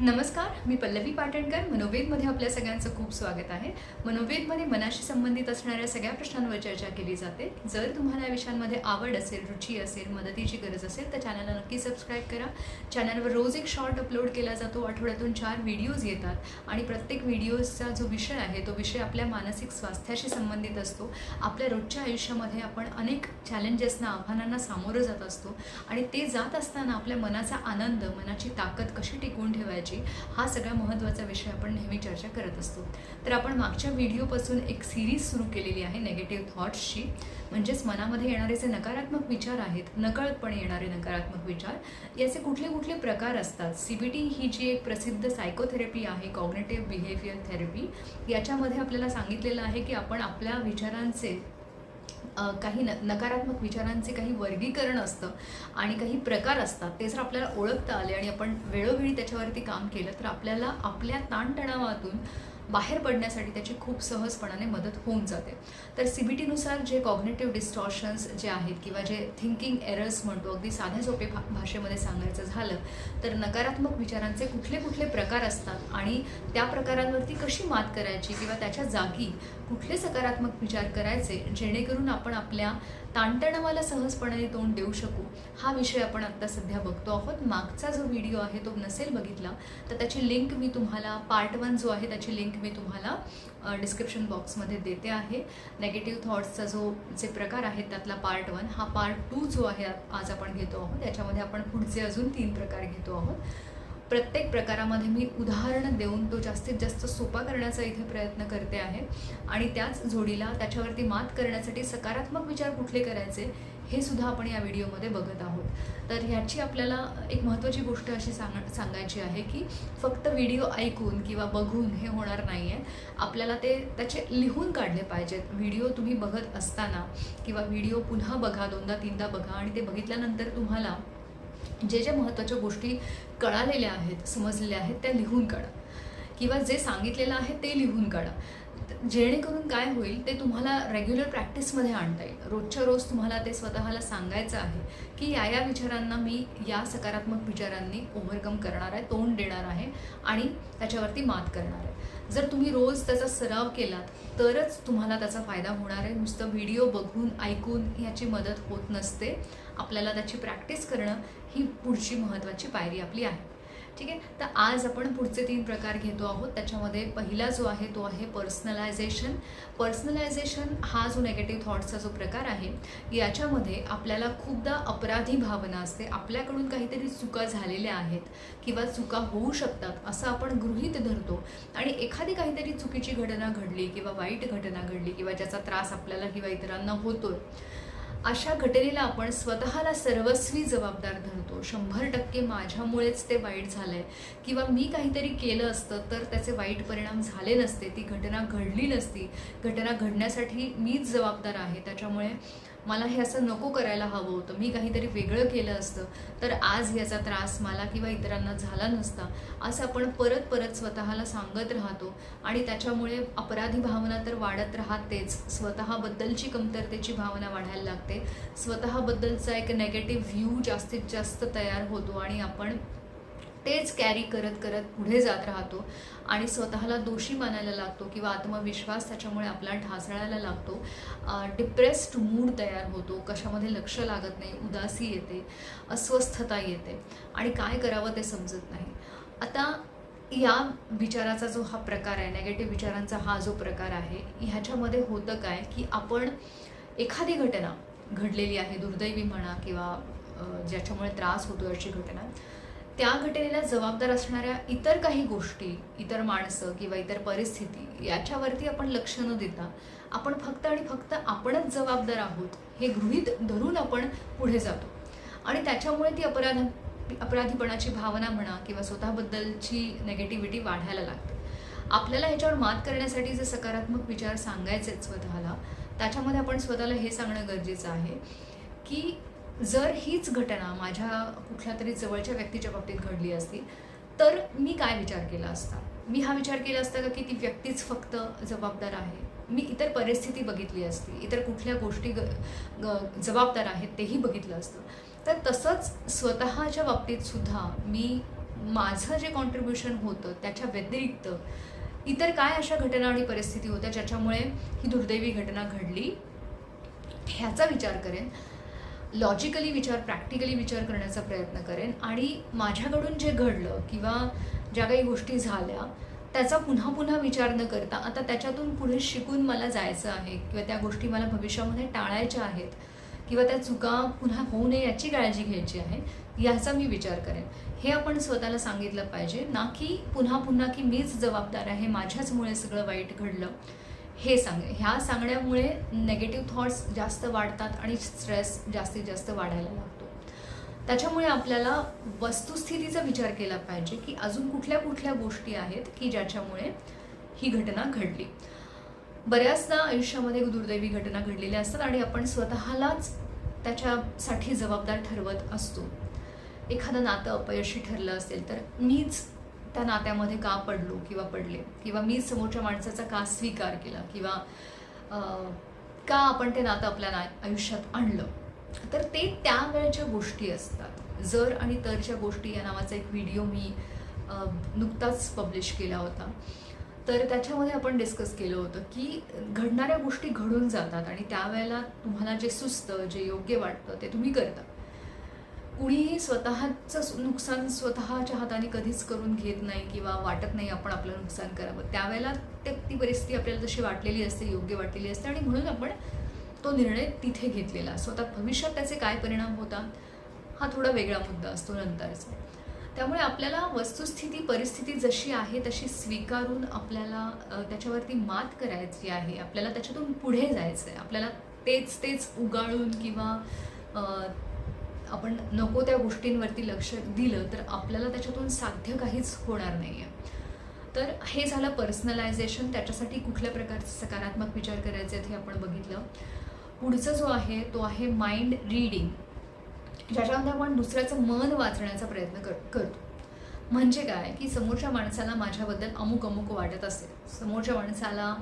नमस्कार मी पल्लवी पाटणकर. मनोवेदमध्ये आपल्या सगळ्यांचं खूप स्वागत आहे. मनोवेदमध्ये मनाशी संबंधित असणाऱ्या सगळ्या प्रश्नांवर चर्चा केली जाते. जर तुम्हाला या विषयांमध्ये आवड असेल रुची असेल मदतीची गरज असेल तर चॅनलला नक्की सबस्क्राईब करा. चॅनलवर रोज एक शॉर्ट अपलोड केला जातो. आठवड्यातून चार व्हिडिओज येतात आणि प्रत्येक व्हिडिओजचा जो विषय आहे तो विषय आपल्या मानसिक स्वास्थ्याशी संबंधित असतो. आपल्या रोजच्या आयुष्यामध्ये आपण अनेक चॅलेंजेसना आव्हानांना सामोरं जात असतो आणि ते जात असताना आपल्या मनाचा आनंद मनाची ताकद कशी टिकवून ठेवायची? हा सगळा महत्त्वाचा विषय आपण नेहमी चर्चा करत असतो. तर आपण मागच्या व्हिडिओपासून एक सिरीज सुरू केलेली आहे नेगेटिव्ह थॉट्सची म्हणजेच मनामध्ये येणारे जे नकारात्मक विचार आहेत नकळतपणे येणारे नकारात्मक विचार याचे कुठले कुठले प्रकार असतात? सी बी टी ही जी एक प्रसिद्ध सायकोथेरपी आहे कॉग्नेटिव्ह बिहेवियर थेरपी याच्यामध्ये आपल्याला सांगितलेलं आहे की आपण आपल्या विचारांचे काही न नकारात्मक विचारांचे काही वर्गीकरण असतं आणि काही प्रकार असतात ते जर आपल्याला ओळखता आले आणि आपण वेळोवेळी त्याच्यावरती काम केलं तर आपल्याला आपल्या ताणतणावातून बाहेर पडण्यासाठी त्याची खूप सहजपणाने मदत होऊन जाते. तर सी बी टीनुसार जे कॉग्नेटिव्ह डिस्टॉर्शन्स जे आहेत किंवा जे थिंकिंग एरर्स म्हणतो अगदी साध्या सोपे भा भाषेमध्ये सांगायचं झालं तर नकारात्मक विचारांचे कुठले कुठले प्रकार असतात आणि त्या प्रकारांवरती कशी मात करायची किंवा त्याच्या जागी कुठले सकारात्मक विचार करायचे जेणेकरून आपण आपल्या ताणतणावाला सहजपणाने तोंड देऊ शकू? हा विषय आपण आत्ता सध्या बघतो आहोत. मागचा जो व्हिडिओ आहे तो नसेल बघितला तर त्याची लिंक मी तुम्हाला पार्ट वन जो आहे त्याची लिंक मी तुम्हाला डिस्क्रिप्शन बॉक्समध्ये देते आहे. नेगेटिव्ह थॉट्सचा जो जे प्रकार आहेत त्यातला पार्ट वन हा पार्ट टू जो आहे आज आपण घेतो आहोत. त्याच्यामध्ये आपण पुढचे अजून तीन प्रकार घेतो आहोत. प्रत्येक प्रकारामध्ये मी उदाहरणं देऊन तो जास्तीत जास्त सोपा करण्याचा इथे प्रयत्न करते आहे. आणि त्याच जोडीला त्याच्यावरती मात करण्यासाठी सकारात्मक विचार कुठले करायचे हे सुद्धा आपण या व्हिडिओमध्ये बघत आहोत. तर ह्याची आपल्याला एक महत्त्वाची गोष्ट अशी सांग सांगायची आहे की फक्त व्हिडिओ ऐकून किंवा बघून हे होणार नाही आहे आपल्याला ते त्याचे लिहून काढले पाहिजेत. व्हिडिओ तुम्ही बघत असताना किंवा व्हिडिओ पुन्हा बघा दोनदा तीनदा बघा आणि ते बघितल्यानंतर तुम्हाला जे जे महत्त्वाच्या गोष्टी कळालेल्या आहेत समजलेल्या आहेत त्या लिहून काढा. किंवा जे सांगितलेलं आहे ते लिहून काढा. जेणेकरून काय होईल ते तुम्हाला रेग्युलर प्रॅक्टिसमध्ये आणता येईल. रोजच्या रोज तुम्हाला ते स्वतःला सांगायचं आहे की या या विचारांना मी या सकारात्मक विचारांनी ओव्हरकम करणार आहे तोंड देणार आहे आणि त्याच्यावरती मात करणार आहे. जर तुम्ही रोज त्याचा सराव केलात तरच तुम्हाला त्याचा फायदा होणार आहे. नुसतं व्हिडिओ बघून ऐकून ह्याची मदत होत नसते. आपल्याला त्याची प्रॅक्टिस करणं ही पुढची महत्त्वाची पायरी आपली आहे. ठीक आहे? तर आज आपण पुढचे तीन प्रकार घेतो आहोत. त्याच्यामध्ये पहिला जो आहे तो आहे पर्सनलायझेशन पर्सनलायझेशन हा जो नेगेटिव्ह थॉट्सचा जो प्रकार आहे याच्यामध्ये आपल्याला खूपदा अपराधी भावना असते. आपल्याकडून काहीतरी चुका झालेल्या आहेत किंवा चुका होऊ शकतात असं आपण गृहीत धरतो. आणि एखादी काहीतरी चुकीची घटना घडली किंवा वाईट घटना घडली किंवा ज्याचा त्रास आपल्याला किंवा इतरांना होतोय अशा घटनेला आपण स्वतःला सर्वस्वी जबाबदार धरतो. शंभर टक्के माझ्यामुळेच ते वाईट झालं आहे किंवा मी काहीतरी केलं असतं तर त्याचे वाईट परिणाम झाले नसते. ती घटना घडली नसती. घटना घडण्यासाठी मीच जबाबदार आहे. त्याच्यामुळे मला हे असं नको करायला हवं होतं. मी काहीतरी वेगळं केलं असतं. तर आज याचा त्रास मला किंवा इतरांना झाला नसता असं आपण परत परत स्वतःला सांगत राहतो. आणि त्याच्यामुळे अपराधी भावना तर वाढत राहतेच. स्वतःबद्दलची कमतरतेची भावना वाढायला लागते. स्वतःबद्दलचा एक नेगेटिव्ह व्ह्यू जास्तीत जास्त तयार होतो आणि आपण तेच कॅरी करत करत पुढे जात राहतो आणि स्वतःला दोषी मानायला लागतो किंवा आत्मविश्वास त्याच्यामुळे आपला ढासळायला लागतो. डिप्रेस्ड मूड तयार होतो कशामध्ये लक्ष लागत नाही उदासी येते अस्वस्थता येते. आणि काय करावं ते समजत नाही. आता या विचाराचा जो हा प्रकार आहे नेगेटिव्ह विचारांचा हा जो प्रकार आहे ह्याच्यामध्ये होतं काय की आपण एखादी घटना घडलेली आहे दुर्दैवी म्हणा किंवा ज्याच्यामुळे त्रास होतो अशी घटना त्या घटनेला जबाबदार असणाऱ्या इतर काही गोष्टी इतर माणसं किंवा इतर परिस्थिती याच्यावरती आपण लक्ष न देता आपण फक्त आणि फक्त आपणच जबाबदार आहोत हे गृहीत धरून आपण पुढे जातो. आणि त्याच्यामुळे ती अपराध अपराधीपणाची भावना म्हणा किंवा स्वतःबद्दलची नेगेटिव्हिटी वाढायला लागते. आपल्याला ह्याच्यावर मात करण्यासाठी जे सकारात्मक विचार सांगायचे आहेत स्वतःला त्याच्यामध्ये आपण स्वतःला हे सांगणं गरजेचं आहे की जर हीच घटना माझ्या कुठल्या तरी जवळच्या व्यक्तीच्या बाबतीत घडली असती तर मी काय विचार केला असता? मी हा विचार केला असता का की ती व्यक्तीच फक्त जबाबदार आहे? मी इतर परिस्थिती बघितली असती इतर कुठल्या गोष्टी ग ग- जबाबदार आहेत तेही बघितलं असतं. तर तसंच स्वतःच्या बाबतीत सुद्धा मी माझं जे कॉन्ट्रीब्युशन होतं त्याच्या व्यतिरिक्त इतर काय अशा घटना आणि परिस्थिती होत्या ज्याच्यामुळे ही दुर्दैवी घटना घडली ह्याचा विचार करेन. लॉजिकली विचार प्रॅक्टिकली विचार करण्याचा प्रयत्न करेन. आणि माझ्याकडून जे घडलं किंवा ज्या काही गोष्टी झाल्या त्याचा पुन्हा पुन्हा विचार न करता आता त्याच्यातून पुढे शिकून मला जायचं आहे किंवा त्या गोष्टी मला भविष्यामध्ये टाळायच्या आहेत किंवा त्या चुका पुन्हा होऊ नये याची काळजी घ्यायची आहे याचा मी विचार करेन. हे आपण स्वतःला सांगितलं पाहिजे ना की पुन्हा पुन्हा की मीच जबाबदार आहे माझ्याचमुळे सगळं वाईट घडलं. हे सांग ह्या सांगण्यामुळे नेगेटिव्ह थॉट्स जास्त वाढतात आणि स्ट्रेस जास्तीत जास्त वाढायला लागतो. त्याच्यामुळे आपल्याला वस्तुस्थितीचा विचार केला पाहिजे की अजून कुठल्या कुठल्या गोष्टी आहेत की ज्याच्यामुळे ही घटना घडली. बऱ्याचदा आयुष्यामध्ये दुर्दैवी घटना घडलेल्या असतात आणि आपण स्वतःलाच त्याच्यासाठी जबाबदार ठरवत असतो. एखादं नातं अपयशी ठरलं असेल तर मीच त्या नात्यामध्ये का पडलो किंवा पडले? किंवा मी समोरच्या माणसाचा का स्वीकार केला? किंवा का आपण ते नातं आपल्या ना आयुष्यात आणलं? तर ते त्या वेळच्या गोष्टी असतात. जर आणि तरच्या गोष्टी या नावाचा एक व्हिडिओ मी नुकताच पब्लिश केला होता. तर त्याच्यामध्ये आपण डिस्कस केलं होतं की घडणाऱ्या गोष्टी घडून जातात आणि त्यावेळेला तुम्हाला जे सुचतं जे योग्य वाटतं ते तुम्ही करता. कुणीही स्वतःचं नुकसान स्वतःच्या हाताने कधीच करून घेत नाही किंवा वाटत नाही आपण आपलं नुकसान करावं. त्यावेळेला ते ती परिस्थिती आपल्याला जशी वाटलेली असते योग्य वाटलेली असते आणि म्हणून आपण तो निर्णय तिथे घेतलेला. असतो आता भविष्यात त्याचे काय परिणाम होतात हा थोडा वेगळा मुद्दा असतो नंतरचा. त्यामुळे आपल्याला वस्तुस्थिती परिस्थिती जशी आहे तशी स्वीकारून आपल्याला त्याच्यावरती मात करायची आहे. आपल्याला त्याच्यातून पुढे जायचं आहे आपल्याला तेच तेच उगाळून किंवा आपण नको त्या गोष्टींवरती लक्ष दिलं तर आपल्याला त्याच्यातून साध्य काहीच होणार नाही आहे तर हे झालं पर्सनलायझेशन त्याच्यासाठी कुठल्या प्रकारचे सकारात्मक विचार करायचे आहेत हे आपण बघितलं. पुढचा जो आहे तो आहे माइंड रीडिंग ज्याच्यामध्ये आपण दुसऱ्याचं मन वाचण्याचा प्रयत्न कर करतो. म्हणजे काय? की समोरच्या माणसाला माझ्याबद्दल अमुक अमुक वाटत असेल. समोरच्या माणसाला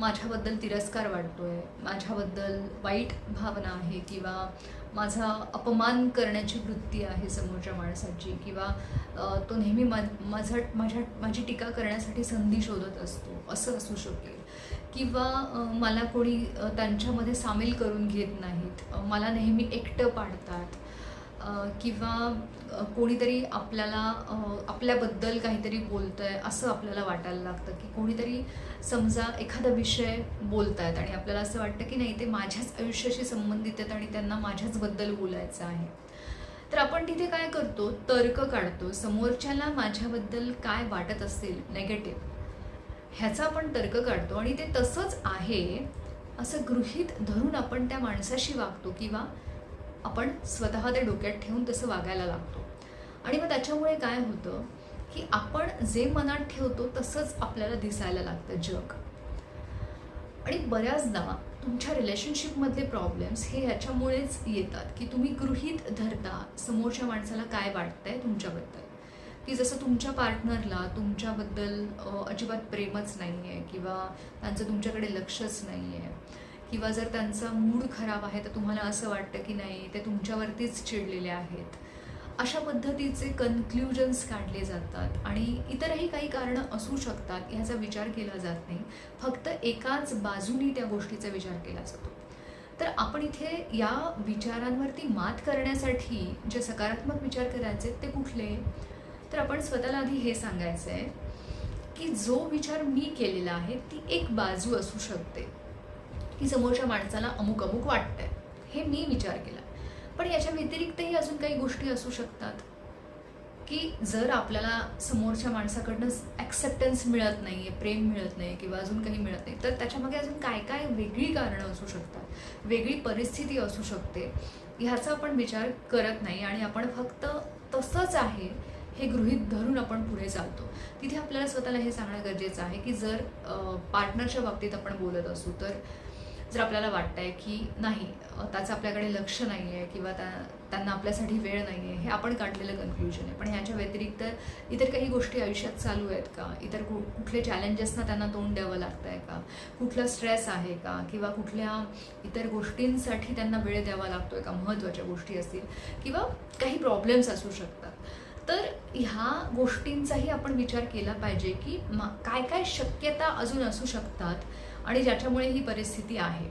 माझ्याबद्दल तिरस्कार वाटतोय माझ्याबद्दल वाईट भावना आहे किंवा माझा अपमान करण्याची वृत्ती आहे समोरच्या माणसाची किंवा तो नेहमी मा माझा माझ्या माझी टीका करण्यासाठी संधी शोधत असतो असं असू शकेल. किंवा मला कोणी त्यांच्यामध्ये सामील करून घेत नाहीत. मला नेहमी एकटं पाडतात. किंवा कोणीतरी आपल्याला आपल्याबद्दल काहीतरी बोलतं आहे असं आपल्याला वाटायला लागतं की कोणीतरी समजा एखादा विषय बोलत आहेत आणि आपल्याला असं वाटतं की नाही ते माझ्याच आयुष्याशी संबंधित आहेत आणि त्यांना माझ्याचबद्दल बोलायचं आहे. तर आपण तिथे काय करतो? तर्क काढतो. समोरच्याला माझ्याबद्दल काय वाटत असेल? नेगेटिव्ह ह्याचा आपण तर्क काढतो आणि ते तसंच आहे असं गृहीत धरून आपण त्या माणसाशी वागतो किंवा आपण स्वतः ते डोक्यात ठेवून तसं वागायला लागतो. आणि मग त्याच्यामुळे काय होतं की आपण जे मनात ठेवतो तसंच आपल्याला दिसायला लागतं जग. आणि बऱ्याचदा तुमच्या रिलेशनशिपमधले प्रॉब्लेम्स हे ह्याच्यामुळेच येतात की तुम्ही गृहीत धरता समोरच्या माणसाला काय वाटतंय तुमच्याबद्दल. की जसं तुमच्या पार्टनरला तुमच्याबद्दल अजिबात प्रेमच नाही आहे किंवा त्यांचं तुमच्याकडे लक्षच नाही आहे किंवा जर त्यांचा मूड खराब आहे तर तुम्हाला असं वाटतं की नाही ते तुमच्यावरतीच चिडलेले आहेत. अशा पद्धतीचे कन्क्ल्युजन्स काढले जातात. आणि इतरही काही कारणं असू शकतात ह्याचा विचार केला जात नाही. फक्त एकाच बाजूनी त्या गोष्टीचा विचार केला जातो. तर आपण इथे या विचारांवरती मात करण्यासाठी जे सकारात्मक विचार करायचे ते कुठले? तर आपण स्वतःला आधी हे सांगायचं आहे की जो विचार मी केलेला आहे ती एक बाजू असू शकते. की समोरच्या माणसाला अमुक अमुक वाटतंय. हे मी विचार केला. पण याच्या व्यतिरिक्तही अजून काही गोष्टी असू शकतात की जर आपल्याला समोरच्या माणसाकडनं ॲक्सेप्टन्स मिळत नाही आहे प्रेम मिळत नाही किंवा अजून काही मिळत नाही तर त्याच्यामागे अजून काय काय वेगळी कारणं असू शकतात वेगळी परिस्थिती असू शकते ह्याचा आपण विचार करत नाही आणि आपण फक्त तसंच आहे हे गृहीत धरून आपण पुढे चालतो. तिथे आपल्याला स्वतःला हे सांगणं गरजेचं आहे की जर पार्टनरच्या बाबतीत आपण बोलत असू तर जर आपल्याला वाटतंय की नाही त्याचं आपल्याकडे लक्ष नाही आहे किंवा त्या त्यांना आपल्यासाठी वेळ नाही आहे हे आपण काढलेलं कन्क्ल्युजन आहे. पण ह्याच्या व्यतिरिक्त इतर काही गोष्टी आयुष्यात चालू आहेत का? इतर कु कुठले चॅलेंजेसना त्यांना तोंड द्यावं लागतं आहे का? कुठला स्ट्रेस आहे का? किंवा कुठल्या इतर गोष्टींसाठी त्यांना वेळ द्यावा लागतो आहे का? महत्त्वाच्या गोष्टी असतील किंवा काही प्रॉब्लेम्स असू शकतात. तर ह्या गोष्टींचाही आपण विचार केला पाहिजे की मा काय काय शक्यता अजून असू शकतात आणि ज्याच्यामुळे ही परिस्थिती आहे.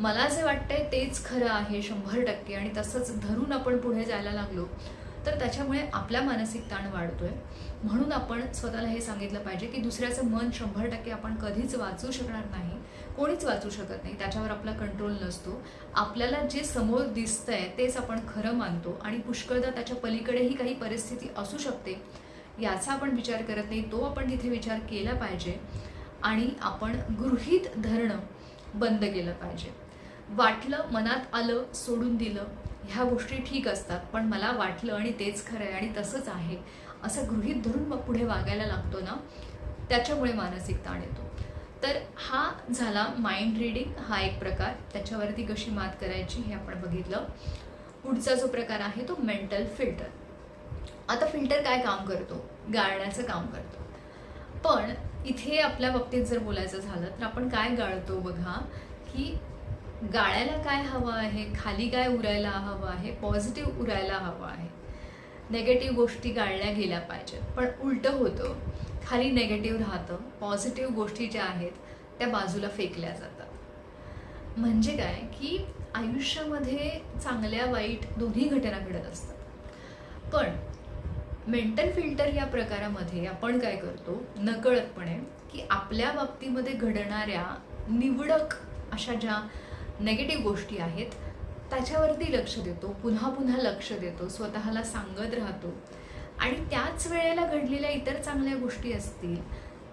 मला जे वाटतंय तेच खरं आहे शंभर टक्के आणि तसंच धरून आपण पुढे जायला लागलो तर त्याच्यामुळे आपला मानसिक ताण वाढतोय. म्हणून आपण स्वतःला हे सांगितलं पाहिजे की दुसऱ्याचं मन शंभर टक्के आपण कधीच वाचू शकणार नाही कोणीच वाचू शकत नाही त्याच्यावर आपला कंट्रोल नसतो. आपल्याला जे समोर दिसतंय तेच आपण खरं मानतो आणि पुष्कळदा त्याच्या पलीकडेही काही परिस्थिती असू शकते याचा आपण विचार करत नाही तो आपण तिथे विचार केला पाहिजे. आणि आपण गृहीत धरणं बंद केलं पाहिजे. वाटलं मनात आलं सोडून दिलं ह्या गोष्टी ठीक असतात पण मला वाटलं आणि तेच खरं आहे आणि तसंच आहे असं गृहित धरून मग पुढे वागायला लागतो ना त्याच्यामुळे मानसिक ताण येतो तर हा झाला माइंड रिडिंग हा एक प्रकार. त्याच्यावरती कशी मात करायची हे आपण बघितलं. पुढचा जो प्रकार आहे तो मेंटल फिल्टर आता फिल्टर काय काम करतो? गाळण्याचं काम करतो. पण इथे आपल्या बाबतीत जर बोलायचं झालं तर आपण काय गाळतो बघा? की गाळायला काय हवं आहे? खाली काय उरायला हवं आहे? पॉझिटिव्ह उरायला हवं आहे. नेगेटिव्ह गोष्टी गाळल्या गेल्या पाहिजेत. पण उलटं होतं खाली नेगेटिव्ह राहतं पॉझिटिव्ह गोष्टी ज्या आहेत त्या बाजूला फेकल्या जातात. म्हणजे काय? की आयुष्यामध्ये चांगल्या वाईट दोन्ही घटना घडत असतात. पण मेंटल फिल्टर या प्रकारामध्ये आपण काय करतो नकळतपणे की आपल्या बाबतीमध्ये घडणाऱ्या निवडक अशा ज्या नेगेटिव्ह गोष्टी आहेत त्याच्यावरती लक्ष देतो पुन्हा पुन्हा लक्ष देतो स्वतःला सांगत राहतो. आणि त्याच वेळेला घडलेल्या इतर चांगल्या गोष्टी असतील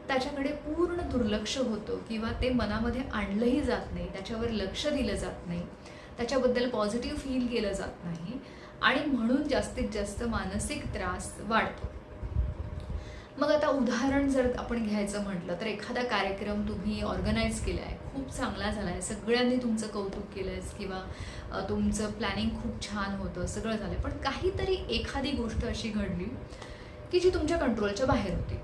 त्याच्याकडे पूर्ण दुर्लक्ष होतं किंवा ते मनामध्ये आणलंही जात नाही त्याच्यावर लक्ष दिलं जात नाही त्याच्याबद्दल पॉझिटिव्ह फील केलं जात नाही. आणि म्हणून जास्तीत जास्त मानसिक त्रास वाढतो. मग आता उदाहरण जर आपण घ्यायचं म्हटलं तर एखादा कार्यक्रम तुम्ही ऑर्गनाईज केला आहे खूप चांगला झाला आहे सगळ्यांनी तुमचं कौतुक केलं आहे किंवा तुमचं प्लॅनिंग खूप छान होतं सगळं झालं पण काहीतरी एखादी गोष्ट अशी घडली की जी तुमच्या कंट्रोलच्या बाहेर होती.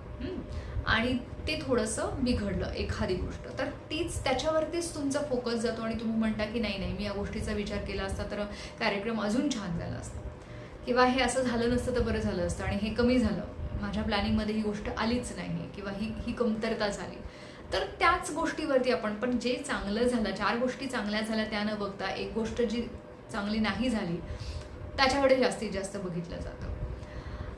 आणि ते थोडंसं बिघडलं एखादी गोष्ट. तर तीच त्याच्यावरतीच तुमचा फोकस जातो आणि तुम्ही म्हणता की नाही नाही मी या गोष्टीचा विचार केला असता तर कार्यक्रम अजून छान झाला असता. किंवा हे असं झालं नसतं तर बरं झालं असतं आणि हे कमी झालं. माझ्या प्लॅनिंगमध्ये ही गोष्ट आलीच नाही किंवा ही ही कमतरता झाली. तर त्याच गोष्टीवरती आपण पण जे चांगलं झालं चार गोष्टी चांगल्या झाल्या त्या न बघता एक गोष्ट जी चांगली नाही झाली त्याच्याकडे जास्तीत जास्त बघितलं जातं.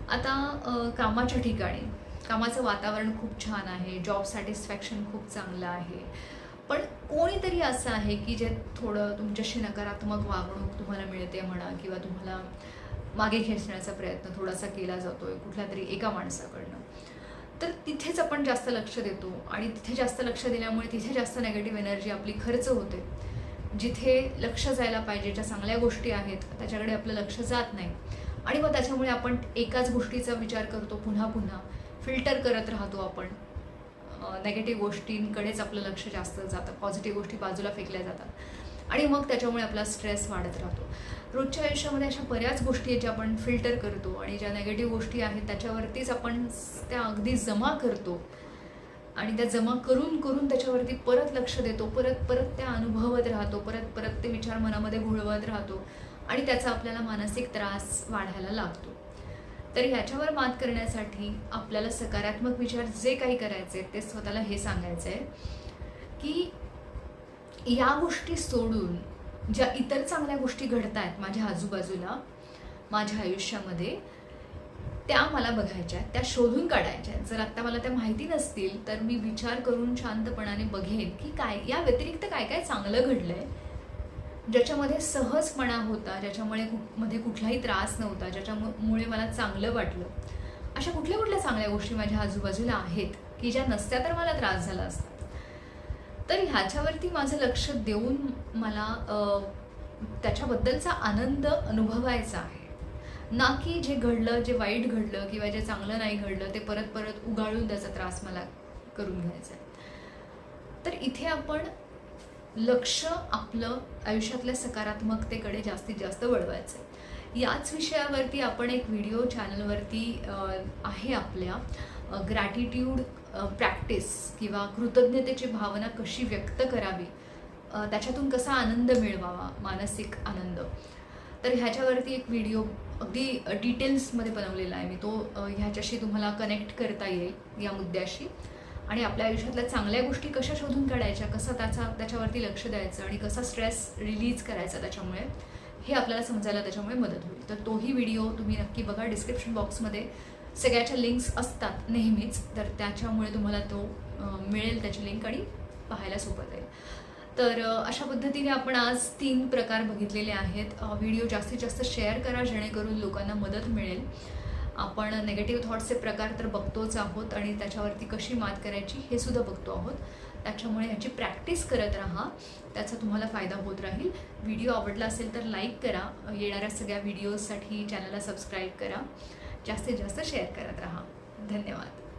आता कामाच्या ठिकाणी. कामाचं वातावरण खूप छान आहे जॉब सॅटिस्फॅक्शन खूप चांगलं आहे. पण कोणीतरी असं आहे की जे थोडं तुमच्याशी नकारात्मक वागणूक तुम्हाला मिळते म्हणा किंवा तुम्हाला मागे खेचण्याचा प्रयत्न थोडासा केला जातो आहे कुठल्या तरी एका माणसाकडनं तर तिथेच आपण जास्त लक्ष देतो आणि तिथे जास्त लक्ष दिल्यामुळे तिथे जास्त नेगेटिव्ह एनर्जी आपली खर्च होते. जिथे लक्ष जायला पाहिजे ज्या चांगल्या गोष्टी आहेत त्याच्याकडे आपलं लक्ष जात नाही. आणि मग त्याच्यामुळे आपण एकाच गोष्टीचा विचार करतो पुन्हा पुन्हा. फिल्टर करत राहतो आपण. नेगेटिव्ह गोष्टींकडेच आपलं लक्ष जास्त जातं. पॉझिटिव्ह गोष्टी बाजूला फेकल्या जातात. आणि मग त्याच्यामुळे आपला स्ट्रेस वाढत राहतो. रोजच्या आयुष्यामध्ये अशा बऱ्याच गोष्टी आहेत ज्या आपण फिल्टर करतो आणि ज्या नेगेटिव्ह गोष्टी आहेत त्याच्यावरतीच आपण त्या अगदी जमा करतो. आणि त्या जमा करून करून त्याच्यावरती परत लक्ष देतो. परत परत त्या अनुभवत राहतो. परत परत ते विचार मनामध्ये घोळवत राहतो. आणि त्याचा आपल्याला मानसिक त्रास वाढायला लागतो. तर ह्याच्यावर मात करण्यासाठी आपल्याला सकारात्मक विचार जे काही करायचे ते स्वतःला हे सांगायचं आहे की या गोष्टी सोडून ज्या इतर चांगल्या गोष्टी घडत आहेत माझ्या आजूबाजूला माझ्या आयुष्यामध्ये त्या मला बघायच्या आहेत त्या शोधून काढायच्या आहेत. जर आत्ता मला त्या माहिती नसतील तर मी विचार करून शांतपणाने बघेन की काय या व्यतिरिक्त काय काय चांगलं घडलंय ज्याच्यामध्ये सहजपणा होता ज्याच्यामुळे कु- मध्ये कुठलाही त्रास नव्हता ज्याच्यामुळे मला चांगलं वाटलं. अशा कुठल्या कुठल्या चांगल्या गोष्टी माझ्या आजूबाजूला आहेत की ज्या नसत्या तर मला त्रास झाला असता? तर ह्याच्यावरती माझं लक्ष देऊन मला त्याच्याबद्दलचा आनंद अनुभवायचा आहे. ना की जे घडलं जे वाईट घडलं किंवा जे चांगलं नाही घडलं ते परत परत उगाळून त्याचा त्रास मला करून घ्यायचा आहे. तर इथे आपण लक्ष आपलं आयुष्यातल्या सकारात्मकतेकडे जास्तीत जास्त वळवायचं आहे याच विषयावरती आपण एक व्हिडिओ चॅनलवरती आहे आपल्या ग्रॅटिट्यूड प्रॅक्टिस किंवा कृतज्ञतेची भावना कशी व्यक्त करावी त्याच्यातून कसा आनंद मिळवावा मानसिक आनंद. तर ह्याच्यावरती एक व्हिडिओ अगदी डिटेल्समध्ये बनवलेला आहे मी. तो ह्याच्याशी तुम्हाला कनेक्ट करता येईल या मुद्द्याशी. आणि आपल्या आयुष्यातल्या चांगल्या गोष्टी कशा शोधून काढायच्या कसं त्याचा त्याच्यावरती लक्ष द्यायचं आणि कसा स्ट्रेस रिलीज करायचा त्याच्यामुळे हे आपल्याला समजायला त्याच्यामुळे मदत होईल. तर तोही व्हिडिओ तुम्ही नक्की बघा. डिस्क्रिप्शन बॉक्समध्ये सगळ्याच्या लिंक्स असतात नेहमीच. तर त्याच्यामुळे तुम्हाला तो मिळेल त्याची लिंक आणि पाहायला सोपं जाईल. तर अशा पद्धतीने आपण आज तीन प्रकार बघितलेले आहेत. व्हिडिओ जास्तीत जास्त शेअर करा जेणेकरून लोकांना मदत मिळेल. आपण नेगेटिव्ह थॉट्सचे प्रकार तर बघतोच आहोत आणि त्याच्यावरती कशी मात करायची हे सुद्धा बघतो आहोत. त्याच्यामुळे ह्याची प्रॅक्टिस करत राहा. त्याचा तुम्हाला फायदा होत राहील. व्हिडिओ आवडला असेल तर लाईक करा. येणाऱ्या सगळ्या व्हिडिओजसाठी चॅनलला सबस्क्राईब करा. जास्तीत जास्त शेअर करत राहा. धन्यवाद.